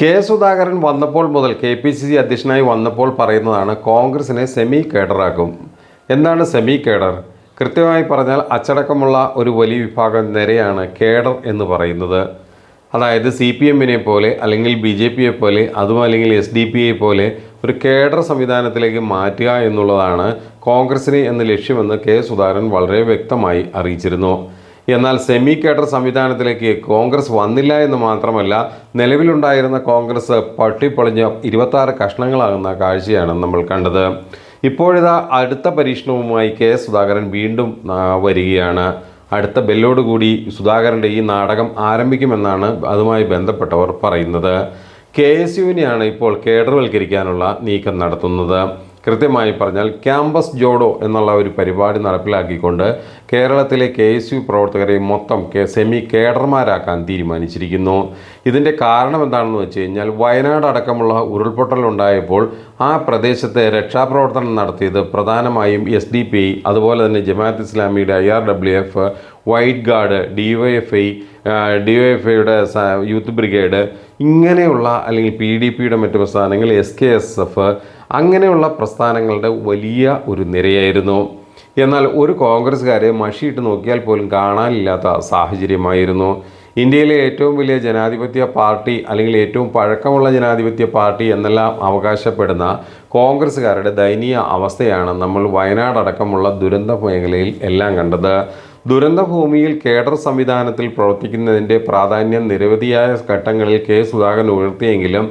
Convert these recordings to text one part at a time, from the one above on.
K Sudhakaran വന്നപ്പോൾ മുതൽ K P C C അധ്യക്ഷനായി വന്നപ്പോൾ പറയുന്നതാണ് കോൺഗ്രസിനെ സെമി കേഡറാക്കും. എന്താണ് സെമി കേഡർ? കൃത്യമായി പറഞ്ഞാൽ അച്ചടക്കമുള്ള ഒരു വലിയ വിഭാഗം നിരയാണ് കേഡർ എന്ന് പറയുന്നത്. അതായത് സി പി എമ്മിനെ പോലെ അല്ലെങ്കിൽ ബി ജെ പിയെ പോലെ അതും അല്ലെങ്കിൽ എസ് ഡി പിയെ പോലെ ഒരു കേഡർ സംവിധാനത്തിലേക്ക് മാറ്റുക എന്നുള്ളതാണ് കോൺഗ്രസിനെ എന്ന ലക്ഷ്യമെന്ന് കെ സുധാകരൻ വളരെ വ്യക്തമായി അറിയിച്ചിരുന്നു. എന്നാൽ സെമി കേഡർ സംവിധാനത്തിലേക്ക് കോൺഗ്രസ് വന്നില്ല എന്ന് മാത്രമല്ല നിലവിലുണ്ടായിരുന്ന കോൺഗ്രസ് പട്ടിപ്പൊളിഞ്ഞ ഇരുപത്താറ് കഷ്ണങ്ങളാകുന്ന കാഴ്ചയാണ് നമ്മൾ കണ്ടത്. ഇപ്പോഴിതാ അടുത്ത പരീക്ഷണവുമായി കെ സുധാകരൻ വീണ്ടും വരികയാണ്. അടുത്ത ബെല്ലോടുകൂടി സുധാകരന്റെ ഈ നാടകം ആരംഭിക്കുമെന്നാണ് അതുമായി ബന്ധപ്പെട്ടവർ പറയുന്നത്. കെ എസ് യുവിനെയാണ് ഇപ്പോൾ കേഡർവൽക്കരിക്കാനുള്ള നീക്കം നടത്തുന്നത്. കൃത്യമായി പറഞ്ഞാൽ ക്യാമ്പസ് ജോഡോ എന്നുള്ള ഒരു പരിപാടി നടപ്പിലാക്കിക്കൊണ്ട് കേരളത്തിലെ കെ എസ് യു പ്രവർത്തകരെ മൊത്തം കെ സെമി കേഡർമാരാക്കാൻ തീരുമാനിച്ചിരിക്കുന്നു. ഇതിന്റെ കാരണം എന്താണെന്ന് വെച്ച് കഴിഞ്ഞാൽ വയനാട് അടക്കമുള്ള ഉരുൾപൊട്ടൽ ഉണ്ടായപ്പോൾ ആ പ്രദേശത്തെ രക്ഷാപ്രവർത്തനം നടത്തിയത് പ്രധാനമായും എസ് ഡി പി അതുപോലെ തന്നെ ജമാഅത്ത് ഇസ്ലാമിയുടെ I R W F white guard D Y F I D Y F ഐയുടെ യൂത്ത് ബ്രിഗേഡ് ഇങ്ങനെയുള്ള അല്ലെങ്കിൽ പി ഡി പിയുടെ മറ്റു പ്രസ്ഥാനങ്ങൾ എസ് കെ എസ് എഫ് അങ്ങനെയുള്ള പ്രസ്ഥാനങ്ങളുടെ വലിയ ഒരു നിരയായിരുന്നു. എന്നാൽ ഒരു കോൺഗ്രസ്സുകാരെ മഷിയിട്ട് നോക്കിയാൽ പോലും കാണാനില്ലാത്ത സാഹചര്യമായിരുന്നു. ഇന്ത്യയിലെ ഏറ്റവും വലിയ ജനാധിപത്യ പാർട്ടി അല്ലെങ്കിൽ ഏറ്റവും പഴക്കമുള്ള ജനാധിപത്യ പാർട്ടി എന്നെല്ലാം അവകാശപ്പെടുന്ന കോൺഗ്രസ്സുകാരുടെ ദയനീയ അവസ്ഥയാണ് നമ്മൾ വയനാടടക്കമുള്ള ദുരന്ത മേഖലയിൽ എല്ലാം കണ്ടത്. ദുരന്ത ഭൂമിയിൽ കേഡർ സംവിധാനത്തിൽ പ്രവർത്തിക്കുന്നതിന്റെ പ്രാധാന്യം നിരവധിയായ ഘട്ടങ്ങളിൽ കെ സുധാകരൻ ഉയർത്തിയെങ്കിലും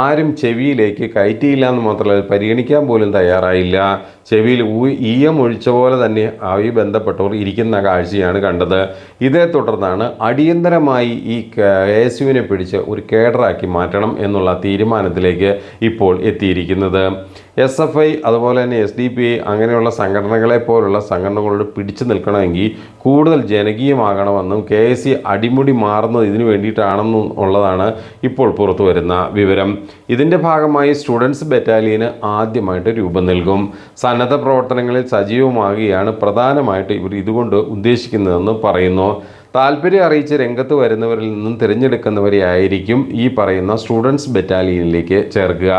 ആരും ചെവിയിലേക്ക് കയറ്റിയില്ല എന്ന് മാത്രമല്ല പരിഗണിക്കാൻ പോലും തയ്യാറായില്ല. ചെവിയിൽ ഊ- ഈയം ഒഴിച്ച പോലെ തന്നെ ആയി ബന്ധപ്പെട്ടവർ ഇരിക്കുന്ന കാഴ്ചയാണ് കണ്ടത്. ഇതേ തുടർന്നാണ് അടിയന്തരമായി ഈ എ എസ് പിടിച്ച് ഒരു കേഡറാക്കി മാറ്റണം എന്നുള്ള തീരുമാനത്തിലേക്ക് ഇപ്പോൾ എത്തിയിരിക്കുന്നത്. എസ് എഫ് ഐ അതുപോലെ തന്നെ എസ് ഡി പി ഐ അങ്ങനെയുള്ള സംഘടനകളെ പോലുള്ള സംഘടനകളോട് പിടിച്ചു നിൽക്കണമെങ്കിൽ കൂടുതൽ ജനകീയമാകണമെന്നും കെ എസ് സി അടിമുടി മാറുന്നത് ഇതിനു വേണ്ടിയിട്ടാണെന്നും ഉള്ളതാണ് ഇപ്പോൾ പുറത്തു വരുന്ന വിവരം. ഇതിന്റെ ഭാഗമായി സ്റ്റുഡൻസ് ബറ്റാലിയന് ആദ്യമായിട്ട് രൂപം നൽകും. സന്നദ്ധ പ്രവർത്തനങ്ങളിൽ സജീവമാകുകയാണ് പ്രധാനമായിട്ട് ഇവർ ഇതുകൊണ്ട് ഉദ്ദേശിക്കുന്നതെന്ന് പറയുന്നു. താല്പര്യം അറിയിച്ച് രംഗത്ത് വരുന്നവരിൽ നിന്നും തിരഞ്ഞെടുക്കുന്നവരെ ആയിരിക്കും ഈ പറയുന്ന സ്റ്റുഡൻസ് ബറ്റാലിയനിലേക്ക് ചേർക്കുക.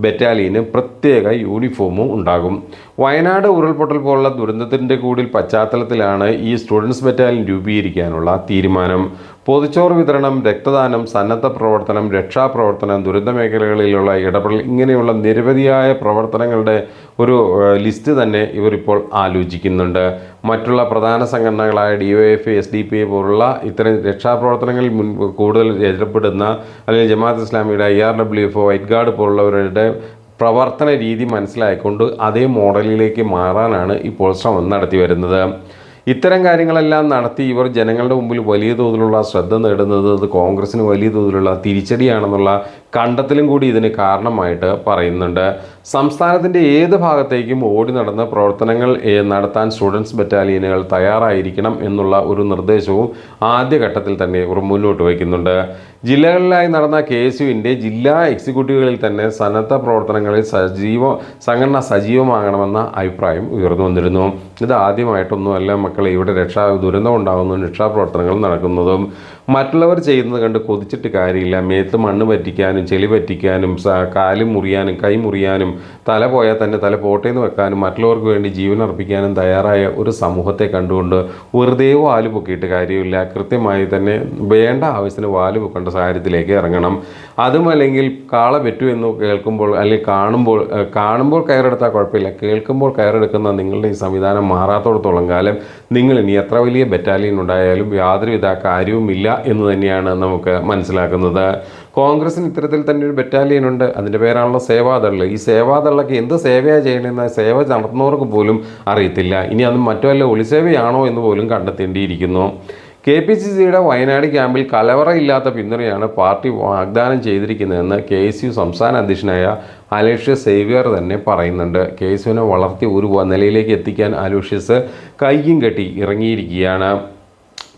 ബറ്റാലിയന് പ്രത്യേക യൂണിഫോമും ഉണ്ടാകും. വയനാട് ഉരുൾപൊട്ടൽ പോലുള്ള ദുരന്തത്തിന്റെ കൂടി പശ്ചാത്തലത്തിലാണ് ഈ സ്റ്റുഡൻസ് ബറ്റാലിയൻ രൂപീകരിക്കാനുള്ള തീരുമാനം. പൊതുച്ചോറ് വിതരണം രക്തദാനം സന്നദ്ധ പ്രവർത്തനം രക്ഷാപ്രവർത്തനം ദുരന്ത മേഖലകളിലുള്ള ഇടപെടൽ ഇങ്ങനെയുള്ള നിരവധിയായ പ്രവർത്തനങ്ങളുടെ ഒരു ലിസ്റ്റ് തന്നെ ഇവരിപ്പോൾ ആലോചിക്കുന്നുണ്ട്. മറ്റുള്ള പ്രധാന സംഘടനകളായ D O F S D P പോലുള്ള ഇത്തരം രക്ഷാപ്രവർത്തനങ്ങളിൽ മുൻ കൂടുതൽ ഏർപ്പെടുന്ന അല്ലെങ്കിൽ ജമാഅത്ത് ഇസ്ലാമിയുടെ I R W F white guard പോലുള്ളവരുടെ പ്രവർത്തന രീതി മനസ്സിലായിക്കൊണ്ട് അതേ മോഡലിലേക്ക് മാറാനാണ് ഇപ്പോൾ ശ്രമം നടത്തി വരുന്നത്. ഇത്തരം കാര്യങ്ങളെല്ലാം നടത്തി ഇവർ ജനങ്ങളുടെ മുമ്പിൽ വലിയ തോതിലുള്ള ശ്രദ്ധ നേടുന്നത് അത് കോൺഗ്രസിന് വലിയ തോതിലുള്ള തിരിച്ചടിയാണെന്നുള്ള കണ്ടെത്തലും കൂടി ഇതിന് കാരണമായിട്ട് പറയുന്നുണ്ട്. സംസ്ഥാനത്തിന്റെ ഏത് ഭാഗത്തേക്കും ഓടി നടന്ന പ്രവർത്തനങ്ങൾ നടത്താൻ സ്റ്റുഡൻസ് ബറ്റാലിയനുകൾ തയ്യാറായിരിക്കണം എന്നുള്ള ഒരു നിർദ്ദേശവും ആദ്യഘട്ടത്തിൽ തന്നെ ഇവർ മുന്നോട്ട് വയ്ക്കുന്നുണ്ട്. ജില്ലകളിലായി നടന്ന കെ എസ് യുവിന്റെ ജില്ലാ എക്സിക്യൂട്ടീവുകളിൽ തന്നെ സന്നദ്ധ പ്രവർത്തനങ്ങളിൽ സജീവ സംഘടന സജീവമാകണമെന്ന അഭിപ്രായം ഉയർന്നു വന്നിരുന്നു. ഇത് ആദ്യമായിട്ടൊന്നുമല്ല മക്കളെ ഇവിടെ രക്ഷാ ദുരന്തം ഉണ്ടാകുന്നതും രക്ഷാപ്രവർത്തനങ്ങൾ നടക്കുന്നതും. മറ്റുള്ളവർ ചെയ്യുന്നത് കണ്ട് കൊതിച്ചിട്ട് കാര്യമില്ല. മേത്ത് മണ്ണ് പറ്റിക്കാനും ചെളി പറ്റിക്കാനും കാൽ മുറിയാനും കൈ മുറിയാനും തല പോയാൽ തന്നെ തല പോട്ടേന്ന് വെക്കാനും മറ്റുള്ളവർക്ക് വേണ്ടി ജീവൻ അർപ്പിക്കാനും തയ്യാറായ ഒരു സമൂഹത്തെ കണ്ടുകൊണ്ട് വെറുതെ വാൽ പൊക്കിയിട്ട് കാര്യമില്ല. കൃത്യമായി തന്നെ വേണ്ട ആവശ്യത്തിന് വാൽ പൊക്കേണ്ട സാഹചര്യത്തിലേക്ക് ഇറങ്ങണം. അതും അല്ലെങ്കിൽ കാള പറ്റൂ എന്ന് കേൾക്കുമ്പോൾ അല്ലെങ്കിൽ കാണുമ്പോൾ കാണുമ്പോൾ കയറെടുത്താൽ കുഴപ്പമില്ല. കേൾക്കുമ്പോൾ കയറെടുക്കുന്ന നിങ്ങളുടെ ഈ സംവിധാനം മാറാത്തോടത്തോളം കാലം നിങ്ങൾ ഇനി എത്ര വലിയ ബറ്റാലിയൻ ഉണ്ടായാലും യാതൊരുവിധ കാര്യവുമില്ല എന്ന് തന്നെയാണ് നമുക്ക് മനസ്സിലാക്കുന്നത്. കോൺഗ്രസിന് ഇത്തരത്തിൽ തന്നെ ഒരു ബറ്റാലിയൻ ഉണ്ട്. അതിന്റെ പേരാണല്ലോ സേവാദൾ. ഈ സേവാദളൊക്കെ എന്ത് സേവയാണ് ചെയ്യണമെന്ന് സേവ നടത്തുന്നവർക്ക് പോലും അറിയത്തില്ല. ഇനി അത് മറ്റു വല്ല ഒളിസേവയാണോ എന്ന് പോലും കണ്ടെത്തേണ്ടിയിരിക്കുന്നു. കെ പി സി സിയുടെ വയനാട് ക്യാമ്പിൽ കലവറയില്ലാത്ത പിന്തുണയാണ് പാർട്ടി വാഗ്ദാനം ചെയ്തിരിക്കുന്നതെന്ന് കെ എസ് യു സംസ്ഥാന അധ്യക്ഷനായ അലേഷ്യ സേവ്യർ തന്നെ പറയുന്നുണ്ട്. കെ എസ് യുവിനെ വളർത്തി ഒരു നിലയിലേക്ക് എത്തിക്കാൻ അലോഷ്യസ് കയ്യും കെട്ടി ഇറങ്ങിയിരിക്കുകയാണ്.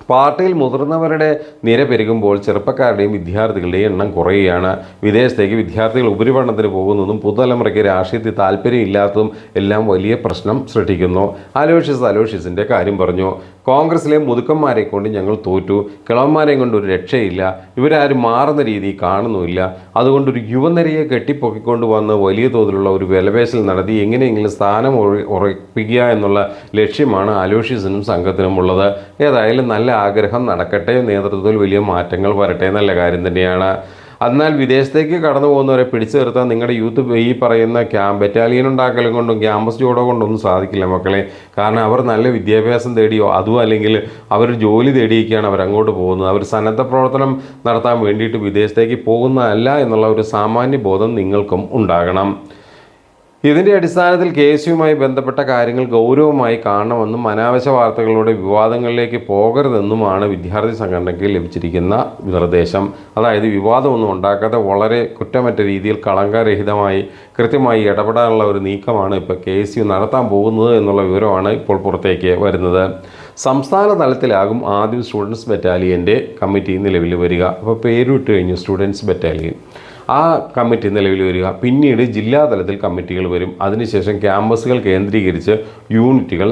പാർട്ടിയിൽ മുതിർന്നവരുടെ നിര പെരുകുമ്പോൾ ചെറുപ്പക്കാരുടെയും വിദ്യാർത്ഥികളുടെയും എണ്ണം കുറയുകയാണ്. വിദേശത്തേക്ക് വിദ്യാർത്ഥികൾ ഉപരിപഠനത്തിന് പോകുന്നതും പുതുതലമുറയ്ക്ക് രാഷ്ട്രീയത്തിൽ താല്പര്യമില്ലാത്തതും എല്ലാം വലിയ പ്രശ്നം സൃഷ്ടിക്കുന്നു. അലോഷ്യസ് അലോഷ്യസിന്റെ കാര്യം പറഞ്ഞു. കോൺഗ്രസിലെ മുതുക്കന്മാരെ കൊണ്ട് ഞങ്ങൾ തോറ്റു. കിളവന്മാരെയും കൊണ്ട് ഒരു രക്ഷയില്ല. ഇവരാരും മാറുന്ന രീതി കാണുന്നുമില്ല. അതുകൊണ്ടൊരു യുവനിരയെ കെട്ടിപ്പൊക്കിക്കൊണ്ട് വന്ന് വലിയ തോതിലുള്ള ഒരു വിലപേശൽ നടത്തി എങ്ങനെയെങ്കിലും സ്ഥാനം ഉറ- ഉറപ്പിക്കുക എന്നുള്ള ലക്ഷ്യമാണ് അലോഷ്യസിനും സംഘത്തിനും ഉള്ളത്. ഏതായാലും നല്ല ആഗ്രഹം നടക്കട്ടെ. നേതൃത്വത്തിൽ വലിയ മാറ്റങ്ങൾ വരട്ടെ. നല്ല കാര്യം തന്നെയാണ്. എന്നാൽ വിദേശത്തേക്ക് കടന്നു പോകുന്നവരെ പിടിച്ചു നിർത്താൻ നിങ്ങളുടെ യൂത്ത് ഈ പറയുന്ന ക്യാമ്പ് ബറ്റാലിയൻ ഉണ്ടാക്കലും കൊണ്ടും ക്യാമ്പസ് ജോഡോ കൊണ്ടൊന്നും സാധിക്കില്ല മക്കളെ. കാരണം അവർ നല്ല വിദ്യാഭ്യാസം തേടിയോ അതും അല്ലെങ്കിൽ അവർ ജോലി തേടിയൊക്കെയാണ് അവർ അങ്ങോട്ട് പോകുന്നത്. അവർ സന്നദ്ധ പ്രവർത്തനം നടത്താൻ വേണ്ടിയിട്ട് വിദേശത്തേക്ക് പോകുന്നതല്ല എന്നുള്ള ഒരു സാമാന്യ ബോധം നിങ്ങൾക്കും ഉണ്ടാകണം. ഇതിന്റെ അടിസ്ഥാനത്തിൽ കേസുമായി ബന്ധപ്പെട്ട കാര്യങ്ങൾ ഗൗരവമായി കാണണമെന്നും അനാവശ്യ വാർത്തകളുടെ വിവാദങ്ങളിലേക്ക് പോകരുതെന്നുമാണ് വിദ്യാർത്ഥി സംഘടനയ്ക്ക് ലഭിച്ചിരിക്കുന്ന നിർദ്ദേശം. അതായത് വിവാദമൊന്നും ഉണ്ടാക്കാതെ വളരെ കുറ്റമറ്റ രീതിയിൽ കളങ്കരഹിതമായി കൃത്യമായി ഇടപെടാനുള്ള ഒരു നീക്കമാണ് ഇപ്പോൾ കെ എസ് നടത്താൻ പോകുന്നത് എന്നുള്ള വിവരമാണ് ഇപ്പോൾ പുറത്തേക്ക് വരുന്നത്. സംസ്ഥാന തലത്തിലാകും ആദ്യം സ്റ്റുഡൻസ് ബറ്റാലിയന്റെ കമ്മിറ്റി നിലവിൽ വരിക. അപ്പോൾ പേരിട്ട് കഴിഞ്ഞു സ്റ്റുഡൻസ് ബറ്റാലിയൻ. ആ കമ്മിറ്റി നിലവിൽ വരിക. പിന്നീട് ജില്ലാതലത്തിൽ കമ്മിറ്റികൾ വരും. അതിനുശേഷം ക്യാമ്പസുകൾ കേന്ദ്രീകരിച്ച് യൂണിറ്റുകൾ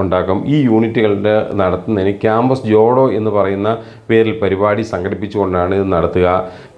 ഉണ്ടാക്കും. ഈ യൂണിറ്റുകളുടെ നടത്തുന്നതിന് ക്യാമ്പസ് ജോഡോ എന്ന് പറയുന്ന പേരിൽ പരിപാടി സംഘടിപ്പിച്ചുകൊണ്ടാണ് ഇത് നടത്തുക.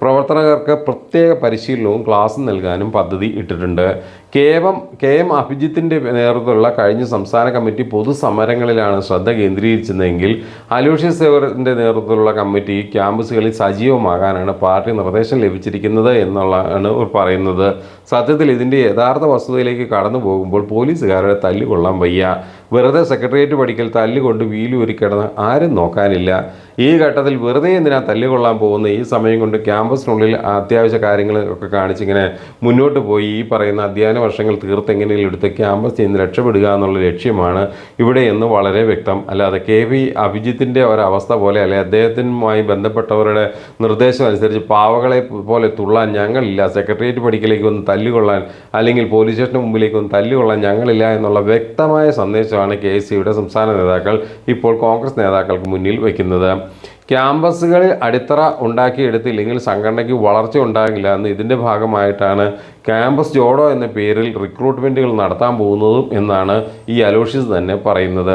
പ്രവർത്തകർക്ക് പ്രത്യേക പരിശീലനവും ക്ലാസ് നൽകാനും പദ്ധതി ഇട്ടിട്ടുണ്ട്. കേവം കെ എം അഭിജിത്തിന്റെ നേതൃത്വത്തിലുള്ള കഴിഞ്ഞ സംസ്ഥാന കമ്മിറ്റി പൊതുസമരങ്ങളിലാണ് ശ്രദ്ധ കേന്ദ്രീകരിച്ചതെങ്കിൽ അലൂഷ്യ സേവറിന്റെ നേതൃത്വത്തിലുള്ള കമ്മിറ്റി ക്യാമ്പസുകളിൽ സജീവമാകാനാണ് പാർട്ടി നിർദ്ദേശം ലഭിച്ചിരിക്കുന്നത് എന്നുള്ളതാണ് പറയുന്നത്. സത്യത്തിൽ ഇതിന്റെ യഥാർത്ഥ വസ്തുതയിലേക്ക് കടന്നു പോകുമ്പോൾ പോലീസുകാരുടെ തല്ലുകൊള്ളാൻ വയ്യ. വെറുതെ സെക്രട്ടേറിയറ്റ് പഠിക്കൽ തല്ലുകൊണ്ട് വീലൂരി കിടന്ന് ആരും നോക്കാനില്ല. ഈ ഘട്ടത്തിൽ വെറുതെ എന്തിനാ തല്ലുകൊള്ളാൻ പോകുന്ന ഈ സമയം കൊണ്ട് ക്യാമ്പസിനുള്ളിൽ അത്യാവശ്യ കാര്യങ്ങൾ ഒക്കെ കാണിച്ചിങ്ങനെ മുന്നോട്ട് പോയി. ഈ പറയുന്ന അധ്യയന വർഷങ്ങൾ തീർത്തെങ്ങനെയും എടുത്ത് ക്യാമ്പസിൽ നിന്ന് രക്ഷപ്പെടുക എന്നുള്ള ലക്ഷ്യമാണ് ഇവിടെ എന്ന് വളരെ വ്യക്തം. അല്ലാതെ കെ വി അഭിജിത്തിന്റെ ഒരവസ്ഥ പോലെ അല്ലെ അദ്ദേഹത്തിനുമായി ബന്ധപ്പെട്ടവരുടെ നിർദ്ദേശം അനുസരിച്ച് പാവകളെ പോലെ തുള്ളാൻ ഞങ്ങളില്ല. സെക്രട്ടേറിയറ്റ് പഠിക്കലേക്ക് ഒന്ന് തല്ലുകൊള്ളാൻ അല്ലെങ്കിൽ പോലീസ് സ്റ്റേഷന് മുമ്പിലേക്ക് ഒന്ന് തല്ലുകൊള്ളാൻ ഞങ്ങളില്ല എന്നുള്ള വ്യക്തമായ സന്ദേശമാണ് കെ എസ് സിയുടെ സംസ്ഥാന നേതാക്കൾ ഇപ്പോൾ കോൺഗ്രസ് നേതാക്കൾക്ക് മുന്നിൽ വയ്ക്കുന്നത് ക്യാമ്പസുകളിൽ അടിത്തറ ഉണ്ടാക്കിയെടുത്തില്ലെങ്കിൽ സംഘടനയ്ക്ക് വളർച്ച ഉണ്ടാകില്ല എന്ന് ഇതിന്റെ ഭാഗമായിട്ടാണ് ക്യാമ്പസ് ജോഡോ എന്ന പേരിൽ റിക്രൂട്ട്മെന്റുകൾ നടത്താൻ പോകുന്നതും എന്നാണ് ഈ അലോഷ്യസ് തന്നെ പറയുന്നത്.